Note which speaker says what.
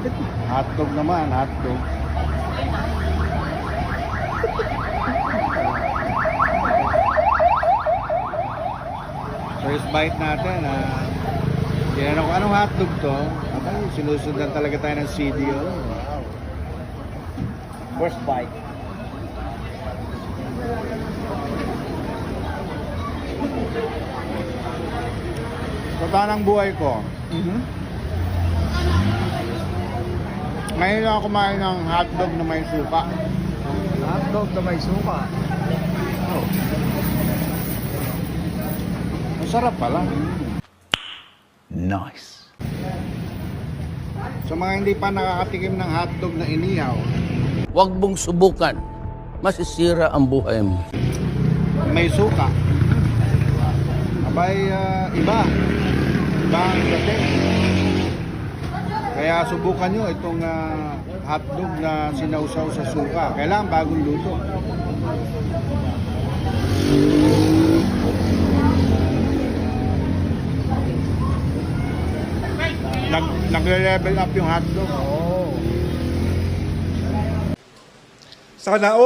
Speaker 1: Hotdog naman, hotdog. First bite natin, ah. Tinanong ko, anong hotdog to? Aba, sinusundan talaga tayo ng CDO.
Speaker 2: First bite.
Speaker 1: Totoo ng buhay ko.
Speaker 2: Mm-hmm.
Speaker 1: Ngayon lang ako kumain ng hotdog na may suka.
Speaker 2: Hotdog na may suka.
Speaker 1: Oh. Masarap pala.
Speaker 3: Nice.
Speaker 1: Sa mga hindi pa nakakatikim ng hotdog na inihaw,
Speaker 4: Huwag mong subukan. Masisira ang buhay mo.
Speaker 1: may suka. Abay, ah, iba. Iba ang dating. Kaya subukan nyo itong ah, hotdog na sinausaw sa suka. Kailangan bagong luto. Nag, nagle-level up yung hotdog.
Speaker 2: Oh.
Speaker 5: Sana all.